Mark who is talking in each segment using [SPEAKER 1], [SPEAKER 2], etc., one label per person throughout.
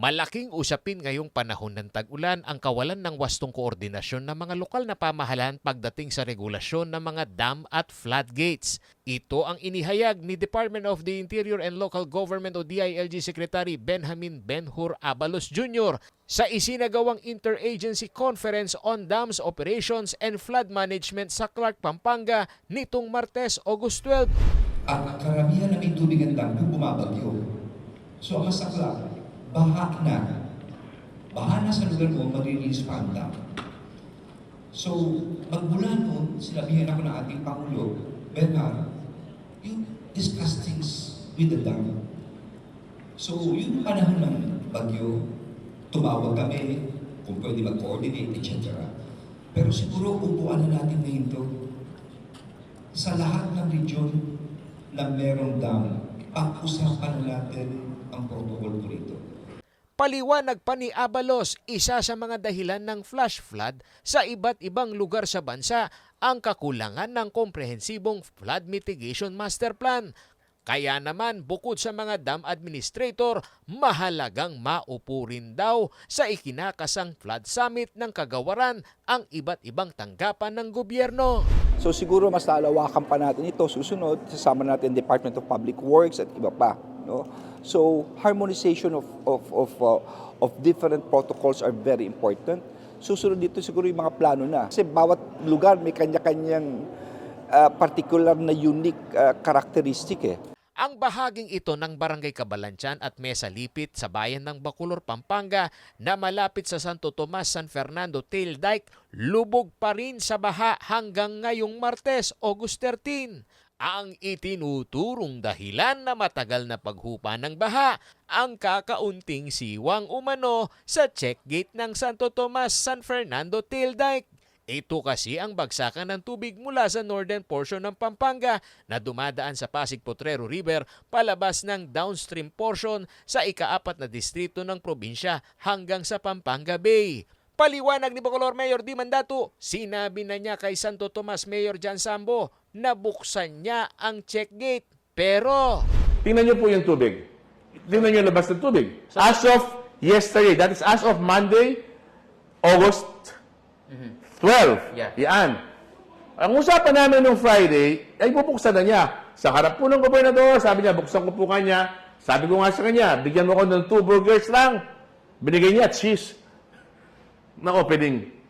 [SPEAKER 1] Malaking usapin ngayong panahon ng tag-ulan ang kawalan ng wastong koordinasyon ng mga lokal na pamahalaan pagdating sa regulasyon ng mga dam at floodgates. Ito ang inihayag ni Department of the Interior and Local Government o DILG Secretary Benjamin Benhur Abalos Jr. sa isinagawang Interagency Conference on Dams Operations and Flood Management sa Clark, Pampanga nitong Martes, August 12.
[SPEAKER 2] At ang karamihan ng tubig at dam yung bumabagyo. So ang masakla, baha na. Baha na sa lugar mo, ang dam. So, magmula noon, sinabihan ako ng ating Pangulo, Bernard, you discuss things with the dam. So, yung panahon ng bagyo, tumawag kami kung pwede mag-coordinate, etc. Pero siguro upuan na natin ngayon to sa lahat ng region na merong dam, pag-usapan na natin ang protocol ko rito.
[SPEAKER 1] Paliwanag pa ni Abalos, isa sa mga dahilan ng flash flood sa iba't ibang lugar sa bansa ang kakulangan ng komprehensibong flood mitigation master plan. Kaya naman bukod sa mga dam administrator, mahalagang maupo rin daw sa ikinakasang flood summit ng kagawaran ang iba't ibang tanggapan ng gobyerno.
[SPEAKER 3] So siguro mas lalawakan pa natin ito susunod, sasama natin Department of Public Works at iba pa, no? So harmonization of of of uh, of different protocols are very important. Susunod dito siguro yung mga plano na. Kasi bawat lugar may kanya-kanyang uh, particular na unique uh, characteristic eh.
[SPEAKER 1] Ang bahaging ito ng Barangay Kabalansyan at Mesa Lipit sa bayan ng Bacolor, Pampanga na malapit sa Santo Tomas, San Fernando, Tail Dike, lubog pa rin sa baha hanggang ngayong Martes, August 13. Ang itinuturong dahilan na matagal na paghupa ng baha ang kakaunting siwang umano sa check gate ng Santo Tomas, San Fernando, Tail Dike. Ito kasi ang bagsakan ng tubig mula sa northern portion ng Pampanga na dumadaan sa Pasig Potrero River palabas ng downstream portion sa ikaapat na distrito ng probinsya hanggang sa Pampanga Bay. Paliwanag ni Bacolor Mayor Di Mandato, sinabi na niya kay Santo Tomas Mayor Jan Sambo na buksan niya ang check gate. Pero
[SPEAKER 4] Tingnan niyo po yung tubig. Tingnan niyo labas ng tubig. As of yesterday, that is as of Monday, August 12.
[SPEAKER 5] Yeah.
[SPEAKER 4] Yan. Ang usapan namin nung Friday, ay bubuksan na niya. Sa harap po ng gobernador, sabi niya, buksan ko po kanya. Sabi ko nga sa kanya, bigyan mo ko ng two burgers lang. Binigay niya cheese na opening.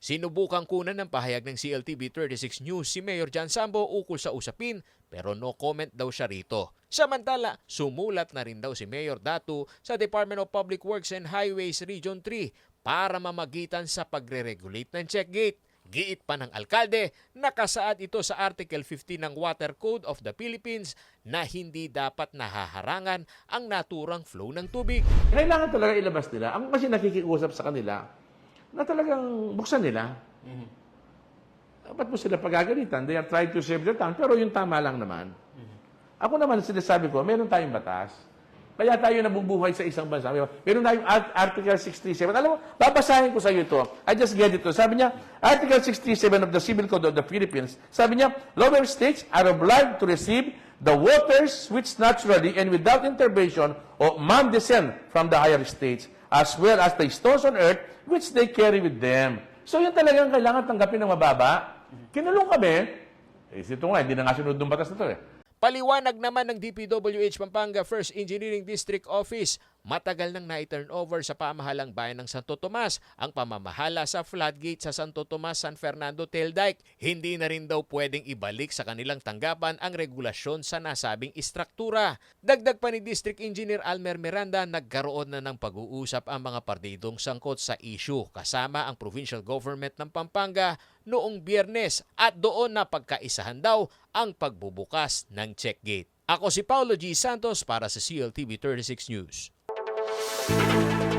[SPEAKER 1] Sinubukan kunan ng pahayag ng CLTV 36 News si Mayor Jan Sambo ukol sa usapin pero no comment daw siya rito. Samantala, sumulat na rin daw si Mayor Datu sa Department of Public Works and Highways Region 3 para mamagitan sa pagre-regulate ng check gate. Giit pa ng alkalde, nakasaad ito sa Article 15 ng Water Code of the Philippines na hindi dapat nahaharangan ang naturang flow ng tubig.
[SPEAKER 4] Kailangan talaga ilabas nila. Ako kasi nakikiusap sa kanila na talagang buksan nila. Ba't mo sila pagagalitan? They are trying to save their time, pero yung tama lang naman. Ako naman, sinasabi ko, meron tayong batas. Kaya tayo nabubuhay sa isang bansa. Meron tayong Art- Article 67. Alam mo, babasahin ko sa iyo ito. I just get it to. Sabi niya, Article 67 of the Civil Code of the Philippines, sabi niya, lower states are obliged to receive the waters which naturally and without intervention of man descend from the higher states, as well as the stones on earth which they carry with them. So yun talagang kailangan tanggapin ng mababa. Kinulong kami, eh, ito nga, hindi na nga sunod ng batas na ito eh.
[SPEAKER 1] Paliwanag naman ng DPWH Pampanga First Engineering District Office, matagal nang na-turn over sa pamahalang bayan ng Santo Tomas ang pamamahala sa floodgate sa Santo Tomas, San Fernando, Tail Dike. Hindi na rin daw pwedeng ibalik sa kanilang tanggapan ang regulasyon sa nasabing istruktura. Dagdag pa ni District Engineer Almer Miranda, nagkaroon na ng pag-uusap ang mga partidong sangkot sa issue kasama ang provincial government ng Pampanga noong biyernes at doon na pagkaisahan daw ang pagbubukas ng check gate. Ako si Paulo G. Santos para sa CLTV 36 News. thank you.